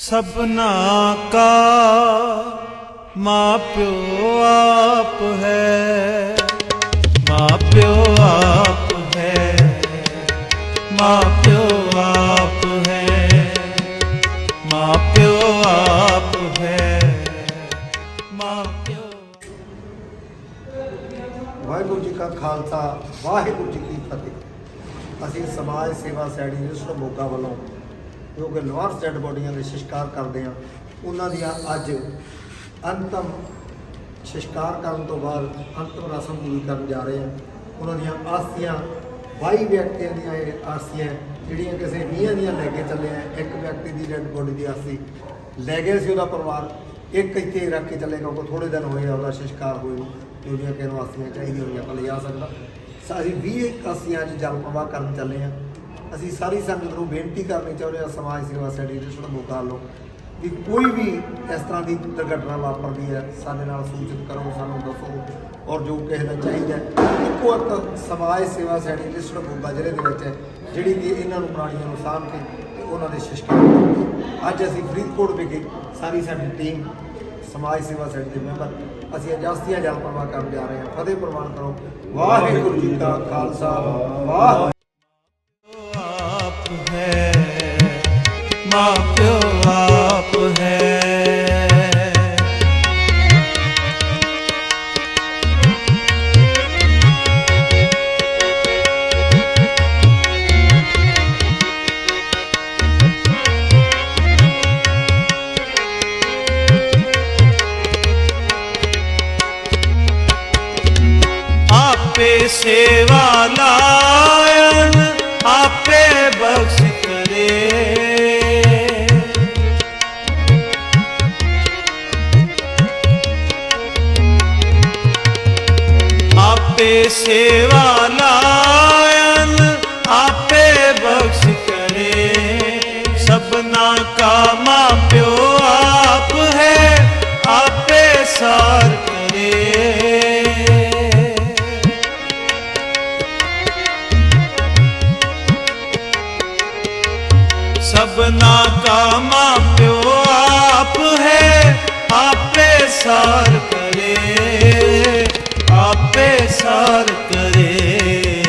ਸਭਨਾ ਕਾ ਮਾਪਿਓ ਆਪ ਹੈ। ਮਾਪਿਓ ਆਪ ਹੈ। ਮਾਪਿਓ ਆਪ ਹੈ। ਮਾਪਿਓ ਆਪ ਹੈ। ਮਾਪਿਓ ਵਾਹਿਗੁਰੂ ਜੀ ਕਾ ਖਾਲਸਾ, ਵਾਹਿਗੁਰੂ ਜੀ ਕੀ ਫਤਿਹ। ਅਸੀਂ ਸਮਾਜ ਸੇਵਾ ਸੈਣੀ ਯੂਸਰ ਮੋਗਾ ਵੱਲੋਂ ਜੋ ਕਿ ਲੋਅਰ ਸਟੇਟ ਬੋਡੀਆਂ ਦੇ ਸ਼ਿਸ਼ਕਾਰ ਕਰਦੇ ਹਾਂ ਉਹਨਾਂ ਦੀਆਂ ਅੱਜ ਅੰਤਮ ਸ਼ਿਸ਼ਕਾਰ ਕਰਨ ਤੋਂ ਬਾਅਦ ਅੰਤਮ ਰਸਮ ਪੂਰੀ ਕਰਨ ਜਾ ਰਹੇ ਹਾਂ ਉਹਨਾਂ ਦੀਆਂ ਆਸਤੀਆਂ 22 ਵਿਅਕਤੀਆਂ ਦੀਆਂ ਇਹ ਆਸਤੀਆਂ ਜਿਹੜੀਆਂ ਕਿਸੇ 20 ਦੀਆਂ ਲੈ ਕੇ ਚੱਲੇ ਆ, ਇੱਕ ਵਿਅਕਤੀ ਦੀ ਡੈਡ ਬੋਡੀ ਦੀ ਆਸਤੀ ਲੈ ਗਏ ਸੀ ਉਹਦਾ ਪਰਿਵਾਰ, ਇੱਕ ਇੱਥੇ ਰੱਖ ਕੇ ਚੱਲੇ ਕਿਉਂਕਿ ਥੋੜੇ ਦਿਨ ਹੋਏ ਆ ਉਹਦਾ ਸ਼ਿਸ਼ਕਾਰ ਹੋਏ ਨੂੰ, ਤੇ ਉਹਦੀਆਂ ਕਿਹਨੂੰ ਆਸਤੀਆਂ ਚਾਹੀਦੀਆਂ ਹੋਈਆਂ ਤਾਂ ਲਿਜਾ ਸਕਦਾ। ਸਾਰੀ ਅਸੀਂ 20 ਆਸਤੀਆਂ 'ਚ ਜਲ ਪ੍ਰਵਾਹ ਕਰਨ ਚੱਲੇ ਆ। ਅਸੀਂ ਸਾਰੀ ਸੰਗਤ ਨੂੰ ਬੇਨਤੀ ਕਰਨੀ ਚਾਹੁੰਦੇ ਹਾਂ, ਸਮਾਜ ਸੇਵਾ ਸੈਡੀ ਰਿਸ਼ਵਤ ਮੁਕਾ ਲਓ ਵੀ ਕੋਈ ਵੀ ਇਸ ਤਰ੍ਹਾਂ ਦੀ ਦੁਰਘਟਨਾ ਵਾਪਰਦੀ ਹੈ, ਸਾਡੇ ਨਾਲ ਸੂਚਿਤ ਕਰੋ, ਸਾਨੂੰ ਦੱਸੋ, ਔਰ ਜੋ ਕਿਸੇ ਦਾ ਚਾਹੀਦਾ ਇੱਕੋ ਇੱਕ ਸਮਾਜ ਸੇਵਾ ਸੈਣੀ ਰਿਸ਼ਵਤ ਮੁਕਾ ਜ਼ਿਲ੍ਹੇ ਦੇ ਵਿੱਚ ਹੈ, ਜਿਹੜੀ ਕਿ ਇਹਨਾਂ ਨੂੰ ਪ੍ਰਾਣੀਆਂ ਨੂੰ ਸਾਂਭ ਕੇ ਤੇ ਉਹਨਾਂ ਦੇ ਸ਼ਿਸ਼ਕਾਰ ਅੱਜ ਅਸੀਂ ਫਰੀਦਕੋਟ ਵਿਖੇ ਸਾਰੀ ਸਾਡੀ ਟੀਮ, ਸਮਾਜ ਸੇਵਾ ਸੈਣੀ ਦੇ ਮੈਂਬਰ, ਅਸੀਂ ਅਜਾਸਤੀਆਂ ਜਲ ਪ੍ਰਵਾਹ ਕਰਨ ਜਾ ਰਹੇ ਹਾਂ। ਫਤਿਹ ਪ੍ਰਵਾਨ ਕਰੋ। ਵਾਹਿਗੁਰੂ ਜੀ ਕਾ ਖਾਲਸਾ। ਵਾਹਿਗੁਰੂ ਮਾਪਿਓ ਆਪ ਹੈ। ਆਪੇ ਸੇਵਾ ਲਾਇਨ ਆਪੇ ਬਖਸ਼ ਕਰੇ। ਆਪੇ ਸੇਵਾ ਸਾਰ ਕਰੇ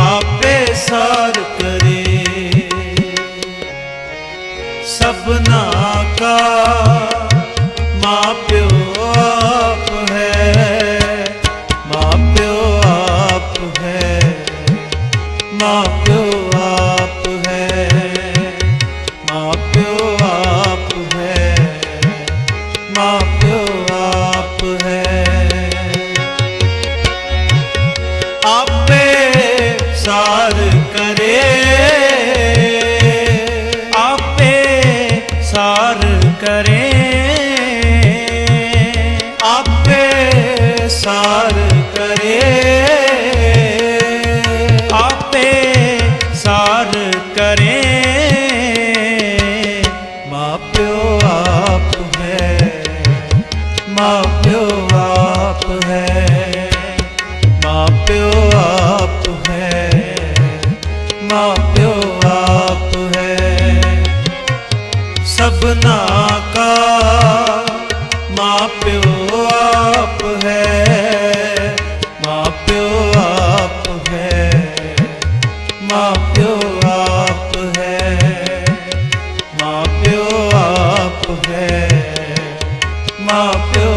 ਆਪੇ ਸਾਰ ਕਰੇ। ਸਭਨਾ ਕਾ ਮਾਪਿਓ ਆਪ ਹੈ ਮਾਪਿਓ ਆਪ ਹੈ ਮਾਪਿਓ ਆਪੇ ਸਾਰ ਕਰੇ। ਪਿਓ ਆਪ ਹੈ। ਸਭਨਾ ਕਾ ਮਾਂ ਪਿਓ ਆਪ ਹੈ। ਮਾਂ ਪਿਓ ਆਪ ਹੈ। ਮਾਂ ਪਿਓ ਆਪ ਹੈ। ਮਾਂ ਪਿਓ ਆਪ ਹੈ। ਮਾਂ ਪਿਓ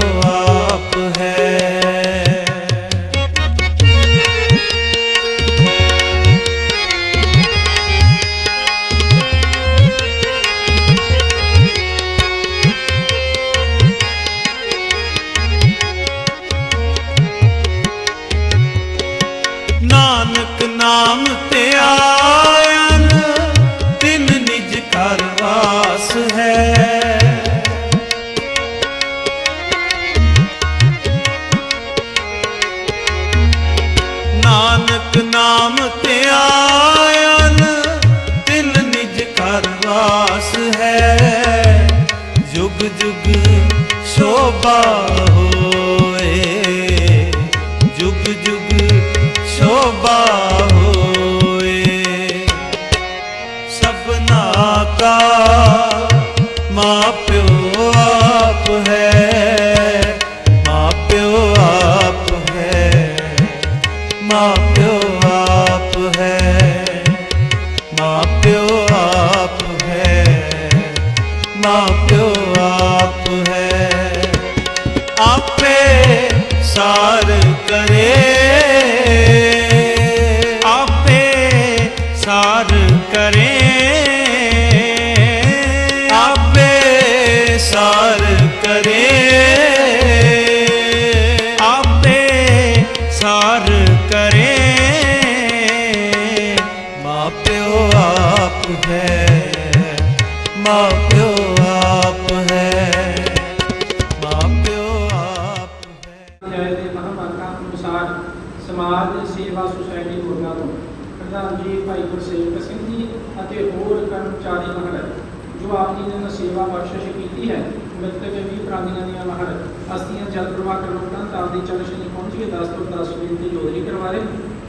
ਨਿਜ ਵਾਸ ਹੈ। ਜੁਗ ਜੁਗ ਸ਼ੋਭਾ ਮਾਂ ਪਿਓ ਆਪ ਹੈ। ਆਪੇ ਸਾਰ ਕਰੇ। ਆਪੇ ਸਾਰ ਕਰੇ। ਆਪੇ ਸਾਰ ਕਰੇ। ਮ੍ਰਿਤਕ ਵੀ ਪ੍ਰਾਣੀਆਂ ਦੀਆਂ ਮਹਲ ਅਸਤੀਆਂ ਜਲ ਪ੍ਰਵਾਹ ਕਰਨ ਉਪਰੰਤ ਆਪ ਦੀ ਚਰਨ ਸ਼੍ਰੀ ਪਹੁੰਚੀ 10 ਤੋਂ 10 ਮਿੰਟ ਦੀ ਜੋਦਰੀ ਕਰਵਾ ਰਹੇ।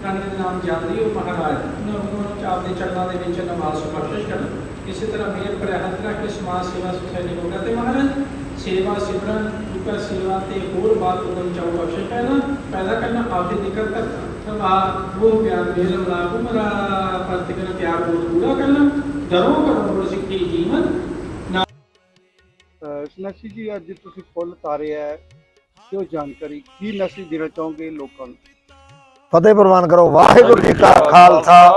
ਪ੍ਰਾਣੀਆਂ ਦੇ ਨਾਮ ਜਾਣਦੀ ਉਹ ਮਹਾਰਾਜ। ਉਹਨਾਂ ਨੂੰ ਆਪ ਦੇ ਚਰਨਾਂ ਦੇ ਵਿੱਚ ਨਮਾਜ਼ ਬਖਸ਼ਿਸ਼ ਕਰਨ। ਇਸੇ ਤਰ੍ਹਾਂ ਮੇਰ ਪ੍ਰਹਤ ਰੱਖ ਕੇ ਸਮਾਜ ਸੇਵਾ ਸੁਸਾਇਟੀ ਮੁਰਗਾ ਤੇ ਮਹਾਰਾਜ, ਸੇਵਾ ਸਿਮਰਨ ਦੁਕਾ ਸੇਵਾ ਤੇ ਹੋਰ ਬਾਤ ਉਦਮ ਚਾਉ ਬਖਸ਼ੇ ਪੈਦਾ ਪੈਦਾ ਕਰਨਾ ਆਪਦੀ ਦਿੱਕਤ ਤੱਕ। ਸਭਾ ਉਹ ਗਿਆਨ ਮੇਲ ਮਲਾਪ ਮਰਾ ਪ੍ਰਤਿਕਨ ਪਿਆਰ ਬੋਧ ਪੂਰਾ ਕਰਨਾ। ਦਰੋਂ ਕਰੋ ਸਿੱਖੀ ਜੀਵਨ ਨਾ ਨਸ਼ੀ ਜੀ ਅੱਜ ਤੁਸੀਂ ਫੁੱਲ ਤਾਰੇ ਹੈ ਕਿਉਂ ਜਾਣਕਾਰੀ? ਕੀ ਮੈਸੇਜ ਦੇਣਾ ਚਾਹੋਗੇ ਲੋਕਾਂ ਨੂੰ? ਫਤਿਹ ਪ੍ਰਵਾਨ ਕਰੋ। ਵਾਹਿਗੁਰੂ ਜੀ ਕਾ ਖਾਲਸਾ।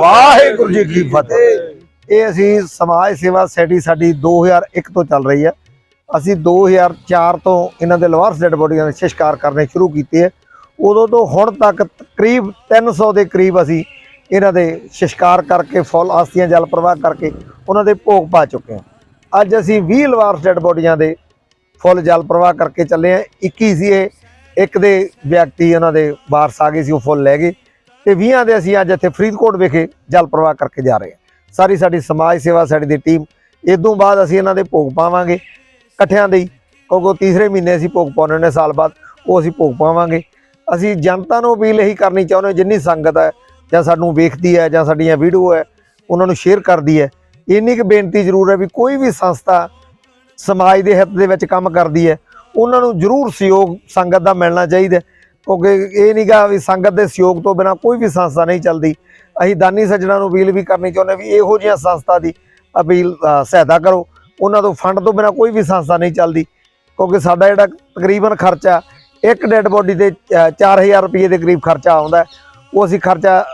ਵਾਹਿਗੁਰੂ ਜੀ ਕੀ ਫਤਿਹ। ਇਹ ਅਸੀਂ ਸਮਾਜ ਸੇਵਾ ਸੋਸਾਇਟੀ ਸਾਡੀ 2001 ਤੋਂ ਚੱਲ ਰਹੀ ਹੈ ਅਸੀਂ 2004 ਤੋਂ ਇਹਨਾਂ ਦੇ ਲਵਾਰਸ ਡੈਡ ਬੋਡੀਆਂ ਦੇ ਸੰਸਕਾਰ ਕਰਨੇ ਸ਼ੁਰੂ ਕੀਤੇ ਹੈ ਉਦੋਂ ਤੋਂ ਹੁਣ ਤੱਕ ਤਕਰੀਬ 300 ਦੇ ਕਰੀਬ ਅਸੀਂ ਇਹਨਾਂ ਦੇ ਸੰਸਕਾਰ ਕਰਕੇ ਫੁੱਲ ਆਸਤੀਆਂ ਜਲ ਪ੍ਰਵਾਹ ਕਰਕੇ ਉਹਨਾਂ ਦੇ ਭੋਗ ਪਾ ਚੁੱਕੇ ਹਾਂ। ਅੱਜ ਅਸੀਂ 20 ਲਵਾਰਸ ਡੈਡ ਬੋਡੀਆਂ ਦੇ ਫੁੱਲ ਜਲ ਪ੍ਰਵਾਹ ਕਰਕੇ ਚੱਲੇ ਆ 21 ਸੀ ਇਹ, ਇੱਕ ਦੇ ਵਿਅਕਤੀ ਉਹਨਾਂ ਦੇ ਵਾਰਸ ਆ ਗਏ ਸੀ, ਉਹ ਫੁੱਲ ਲੈ ਗਏ। ਤੇ 20 ਦੇ ਅਸੀਂ ਅੱਜ ਇੱਥੇ ਫਰੀਦਕੋਟ ਵਿਖੇ ਜਲ ਪ੍ਰਵਾਹ ਕਰਕੇ ਜਾ ਰਹੇ ਹਾਂ। ਸਾਰੀ ਸਾਡੀ ਸਮਾਜ ਸੇਵਾ, ਸਾਡੀ ਦੀ ਟੀਮ, ਇਦੋਂ ਬਾਅਦ ਅਸੀਂ ਇਹਨਾਂ ਦੇ ਭੋਗ ਪਾਵਾਂਗੇ। ਇਕੱਠਿਆਂ ਦੇ ਹੀ, ਕਿਉਂਕਿ ਉਹ ਤੀਸਰੇ ਮਹੀਨੇ ਅਸੀਂ ਭੋਗ ਪਾਉਣੇ ਨੇ ਸਾਲ ਬਾਅਦ ਉਹ ਅਸੀਂ ਭੋਗ ਪਾਵਾਂਗੇ। ਅਸੀਂ ਜਨਤਾ ਨੂੰ ਅਪੀਲ ਇਹੀ ਕਰਨੀ ਚਾਹੁੰਦੇ ਜਿੰਨੀ ਸੰਗਤ ਹੈ, ਜਾਂ ਸਾਨੂੰ ਵੇਖਦੀ ਹੈ, ਜਾਂ ਸਾਡੀਆਂ ਵੀਡੀਓ ਹੈ, ਉਹਨਾਂ ਨੂੰ ਸ਼ੇਅਰ ਕਰਦੀ ਹੈ ਇੰਨੀ ਕੁ ਬੇਨਤੀ ਜ਼ਰੂਰ ਹੈ ਵੀ ਕੋਈ ਵੀ ਸੰਸਥਾ ਸਮਾਜ ਦੇ ਹਿੱਤ ਦੇ ਵਿੱਚ ਕੰਮ ਕਰਦੀ ਹੈ ਉਹਨਾਂ ਨੂੰ ਜ਼ਰੂਰ ਸਹਿਯੋਗ ਸੰਗਤ ਦਾ ਮਿਲਣਾ ਚਾਹੀਦਾ ਕਿਉਂਕਿ ਇਹ ਨਹੀਂਗਾ ਵੀ ਸੰਗਤ ਦੇ ਸਹਿਯੋਗ ਤੋਂ ਬਿਨਾ ਕੋਈ ਵੀ ਸੰਸਥਾ ਨਹੀਂ ਚੱਲਦੀ। ਅਸੀਂ ਦਾਨੀ ਸੱਜਣਾ ਨੂੰ ਅਪੀਲ ਵੀ ਕਰਨੀ ਚਾਹੁੰਦੇ ਵੀ ਇਹੋ ਜਿਹੀਆਂ ਸੰਸਥਾ ਦੀ ਅਪੀਲ ਸਹਾਇਤਾ ਕਰੋ। ਉਹਨਾਂ ਤੋਂ ਫੰਡ ਤੋਂ ਬਿਨਾ ਕੋਈ ਵੀ ਸੰਸਥਾ ਨਹੀਂ ਚੱਲਦੀ। ਕਿਉਂਕਿ ਸਾਡਾ ਜਿਹੜਾ ਤਕਰੀਬਨ ਖਰਚਾ ਇੱਕ ਡੈੱਡ ਬੋਡੀ ਤੇ ਅ, 4000 ਰੁਪਏ ਦੇ ਕਰੀਬ ਖਰਚਾ ਆਉਂਦਾ ਉਹ ਅਸੀਂ ਖਰਚਾ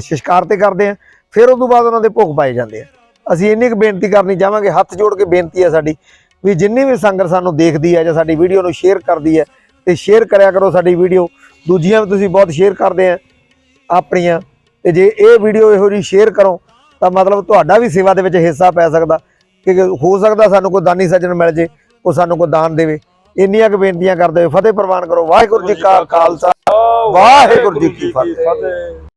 ਸ਼ਿਸ਼ਕਾਰ ਤੇ ਕਰਦੇ ਹਾਂ। ਫਿਰ ਉਸ ਤੋਂ ਬਾਅਦ ਉਹਨਾਂ ਦੇ ਭੋਗ ਪਾਏ ਜਾਂਦੇ ਆ। ਅਸੀਂ ਇੰਨੀ ਕੁ ਬੇਨਤੀ ਕਰਨੀ ਚਾਹਾਂਗੇ ਹੱਥ ਜੋੜ ਕੇ ਬੇਨਤੀ ਹੈ ਸਾਡੀ ਵੀ ਜਿੰਨੀ ਵੀ ਸੰਗਤ ਸਾਨੂੰ ਦੇਖਦੀ ਹੈ ਜਾਂ ਸਾਡੀ ਵੀਡੀਓ ਨੂੰ ਸ਼ੇਅਰ ਕਰਦੀ ਹੈ ਤੇ ਸ਼ੇਅਰ ਕਰਿਆ ਕਰੋ ਸਾਡੀ ਵੀਡੀਓ। ਦੂਜੀਆਂ ਵੀ ਤੁਸੀਂ ਬਹੁਤ ਸ਼ੇਅਰ ਕਰਦੇ ਆ ਆਪਣੀਆਂ। ਤੇ ਜੇ ਇਹ ਵੀਡੀਓ ਇਹੋ ਜਿਹੀ ਸ਼ੇਅਰ ਕਰੋ ਤਾਂ ਮਤਲਬ ਤੁਹਾਡਾ ਵੀ ਸੇਵਾ ਦੇ ਵਿੱਚ ਹਿੱਸਾ ਪੈ ਸਕਦਾ। ਕਿ ਹੋ ਸਕਦਾ ਸਾਨੂੰ ਕੋਈ ਦਾਨੀ ਸੱਜਣ ਮਿਲ ਜੇ ਉਹ ਸਾਨੂੰ ਕੋਈ ਦਾਨ ਦੇਵੇ। ਇੰਨੀਆਂ ਕੁ ਬੇਨਤੀਆਂ ਕਰਦੇ ਫਤਿਹ ਪ੍ਰਵਾਨ ਕਰੋ। ਵਾਹਿਗੁਰੂ ਜੀ ਕਾ ਖਾਲਸਾ। ਵਾਹਿਗੁਰੂ ਜੀ ਕੀ ਫਤਿਹ।